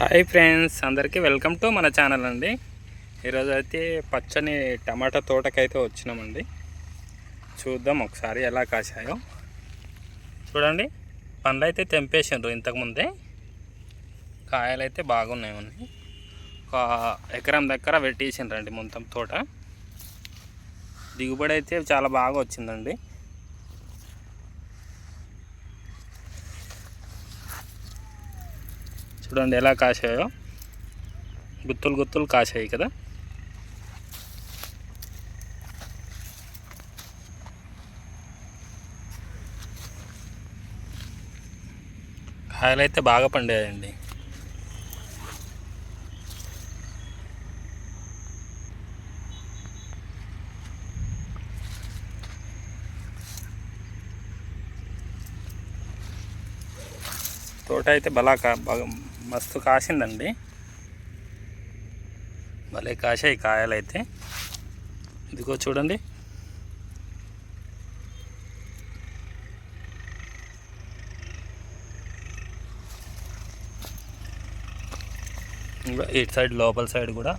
Hi friends అందరికీ welcome to మన channel అండి. ఈరోజు అయితే పచ్చని టమాటా తోటకైతే వచ్చినామండి. చూద్దాం ఒకసారి ఎలా కాశాయో. చూడండి పండ్లు అయితే తెంపేసిండ్రు ఇంతకుముందే. కాయలు అయితే బాగున్నాయండి. ఒక ఎకరం దగ్గర పెట్టేసిండ్రండి మొత్తం తోట. దిగుబడి అయితే చాలా బాగా వచ్చిందండి. చూడండి ఎలా కాశాయో. గుత్తులు గుత్తులు కాశాయి కదా. కాయలు అయితే బాగా పండాయండి. తోట అయితే బలా కా బాగా మస్తు కాసిందండి. భలే కాసాయి కాయలు అయితే ఇదిగో చూడండి. ఇంకా ఇటు సైడ్ లోపల సైడ్ కూడా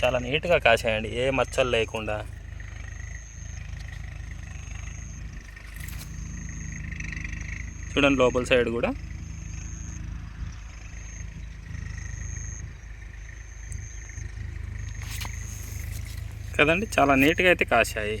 చాలా నీట్గా కాసాయండి ఏ మచ్చలు లేకుండా. చూడండి లోపల సైడ్ కూడా. కదండి చాలా నీట్గా అయితే కాశాయి.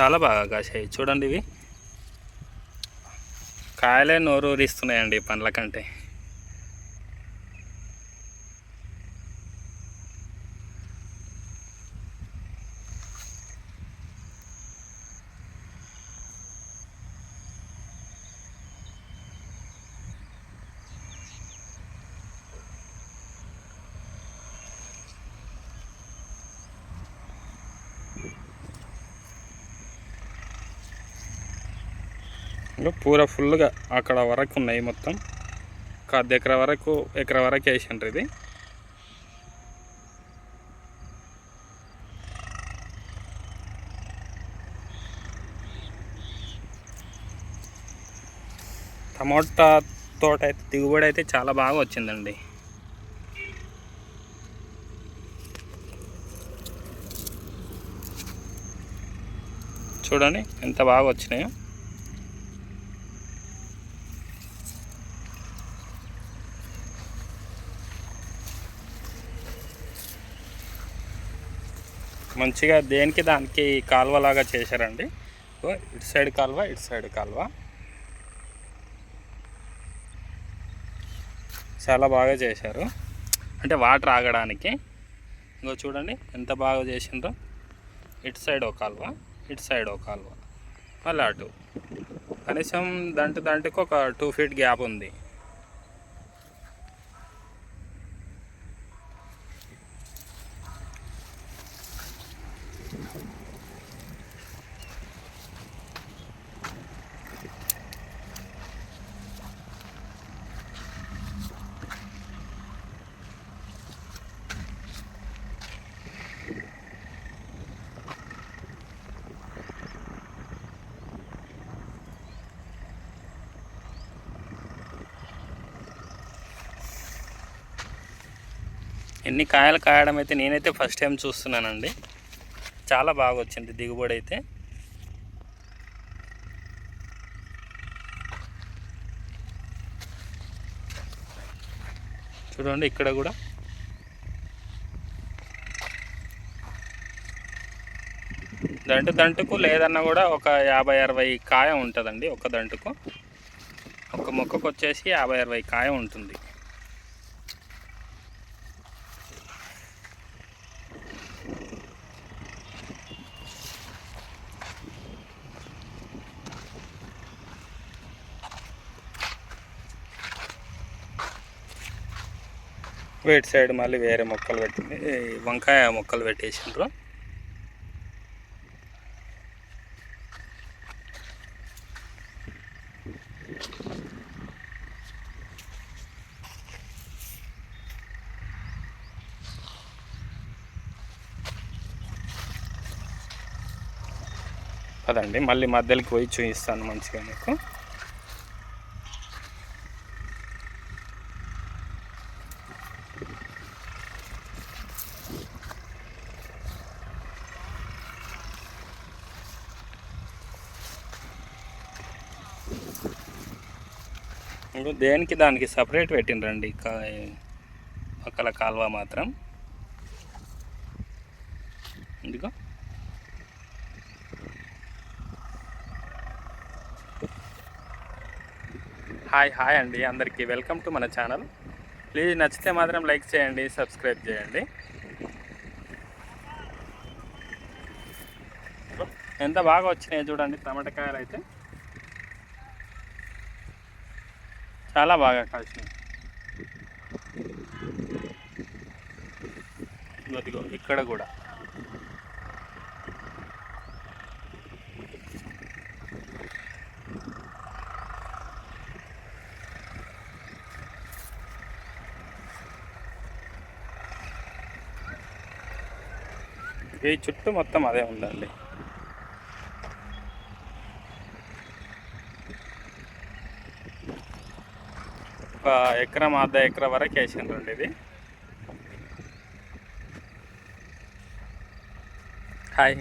చాలా బాగా కాశాయి. చూడండి ఇవి. కాయలే నోరు ఊరిస్తున్నాయండి పండ్ల కంటే. ఇంకా పూర ఫుల్గా అక్కడ వరకు ఉన్నాయి మొత్తం. ఒక అర్ధ వరకు ఎకరా వరకు వేసిండ్రు ఇది. టమోటా తోట అయితే దిగుబడి అయితే చాలా బాగా వచ్చిందండి. చూడండి ఎంత బాగా వచ్చినాయో. మంచిగా దేనికి దానికి కాలువలాగా చేశారండి. ఇటు సైడ్ కాలువ ఇటు సైడ్ కాలువ. చాలా బాగా చేశారు. అంటే వాటర్ ఆగడానికి. ఇంకో చూడండి ఎంత బాగా చేసిండ్రో. ఇటు సైడ్ ఒక కాలువ ఇటు సైడ్ ఒక కాలువ. మళ్ళీ అటు. కనీసం దంటి దంటికి ఒక టూ ఫీట్ గ్యాప్ ఉంది. ఎన్ని కాయలు కాయడం అయితే నేనైతే ఫస్ట్ టైం చూస్తున్నానండి. చాలా బాగా వచ్చింది దిగుబడి అయితే. చూడండి ఇక్కడ కూడా. దంటు దంటుకు లేదన్నా కూడా ఒక యాభై అరవై కాయ ఉంటుందండి ఒక దంటుకు. ఒక మొక్కకు వచ్చేసి యాభై అరవై కాయ ఉంటుంది. ఇటు సైడ్ మళ్ళీ వేరే మొక్కలు పెట్టింది. వంకాయ మొక్కలు పెట్టేసిండ్రు. పదండి మళ్ళీ మధ్యలోకి పోయి చూపిస్తాను మంచిగా మీకు ఇంకో దేనికి దానికి సపరేట్ పెట్టిండ్రండి? మొక్కల పక్కల కాలువ మాత్రం. ఇదిగో. హాయ్ హాయ్ అండి అందరికీ. వెల్కమ్ టు మన ఛానల్. ప్లీజ్ నచ్చితే మాత్రం లైక్ చేయండి సబ్స్క్రైబ్ చేయండి. ఎంత బాగా వచ్చినాయి చూడండి టమాటకాయలు అయితే. చాలా బాగా కాసినాయి ఇదిగో ఇక్కడ కూడా. ఈ చుట్టూ మొత్తం అదే ఉందండి ఒక ఎకరం అర్ధ ఎకరం వరకు వేసిండ్రండి ఇది. హాయ్.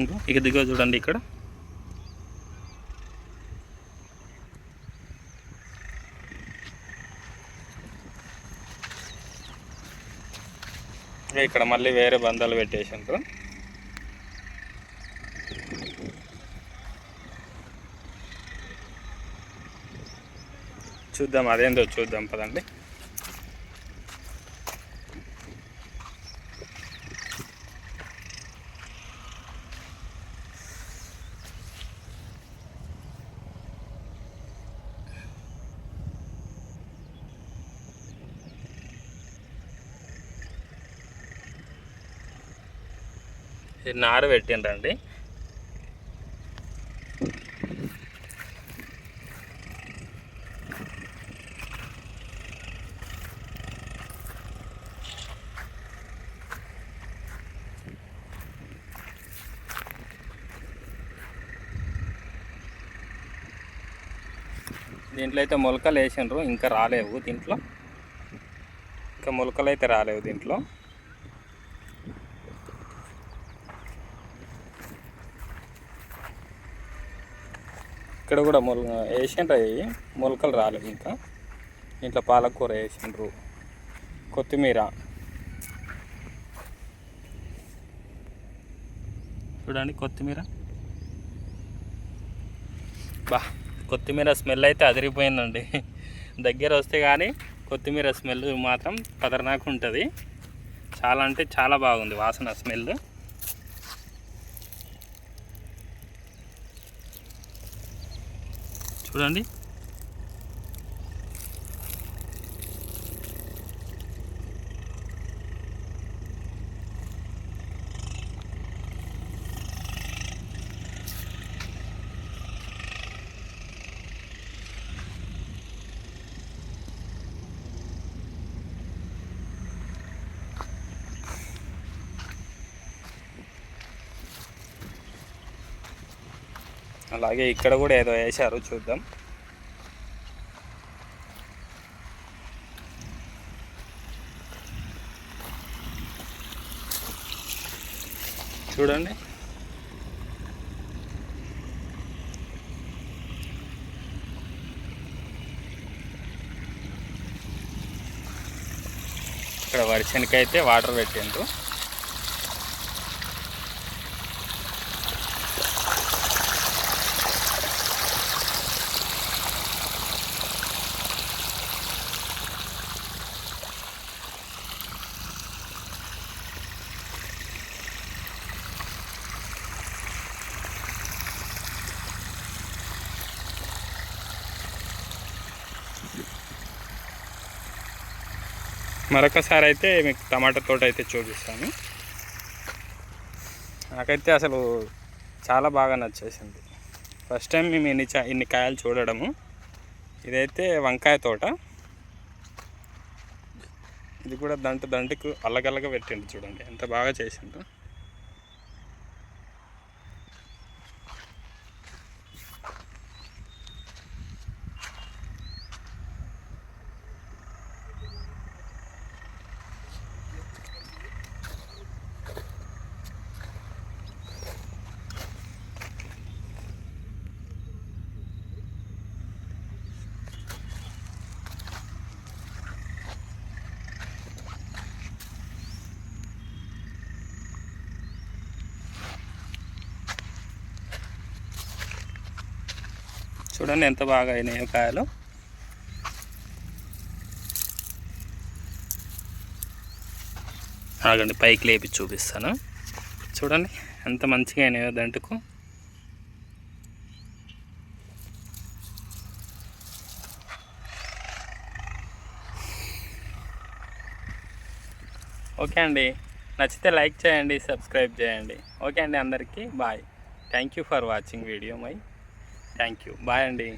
ఇంకో ఇక దిగో చూడండి ఇక్కడ. ఇక్కడ మళ్ళీ వేరే బంధాలు పెట్టేసిండ్రు చూద్దాం అదేందో చూద్దాం పదండి. నారు పెట్టిండ్రండి. దీంట్లో అయితే మొలకలు వేసిండ్రు ఇంకా రాలేవు దీంట్లో. ఇంకా మొలకలు అయితే రాలేవు దీంట్లో. ఇక్కడ కూడా మొల వేసిండ్రు అవి మొలకలు రాలేదు ఇంకా. ఇంట్లో పాలకూర వేసిండ్రు కొత్తిమీర. చూడండి కొత్తిమీర. బా కొత్తిమీర స్మెల్ అయితే అదిరిపోయిందండి. దగ్గర వస్తే కానీ కొత్తిమీర స్మెల్ మాత్రం ఖతర్నాకు ఉంటుంది. చాలా అంటే చాలా బాగుంది వాసన స్మెల్. చూడండి. అలాగే ఇక్కడ కూడా ఏదో వేశారు చూద్దాం. చూడండి. ఇక్కడ వరిశనకైతే వాటర్ పెట్టేందుకు మరొకసారి అయితే మీకు టమాటా తోట అయితే చూపిస్తాను. నాకైతే అసలు చాలా బాగా నచ్చేసింది. ఫస్ట్ టైం మేము ఇన్ని ఇన్ని కాయలు చూడడము. ఇదైతే వంకాయ తోట. ఇది కూడా దంట దంటకు అల్లగల్లగా పెట్టిండు చూడండి. ఎంత బాగా చేసిండు చూడండి ఎంత బాగా అయినాయో కాయలు. ఆగండి పైకి లేపి చూపిస్తాను. చూడండి ఎంత మంచిగా అయినాయో దంటుకు. ఓకే అండి నచ్చితే లైక్ చేయండి సబ్స్క్రైబ్ చేయండి. ఓకే అండి అందరికీ bye. Thank you for watching video my. Thank you. Bye అండి.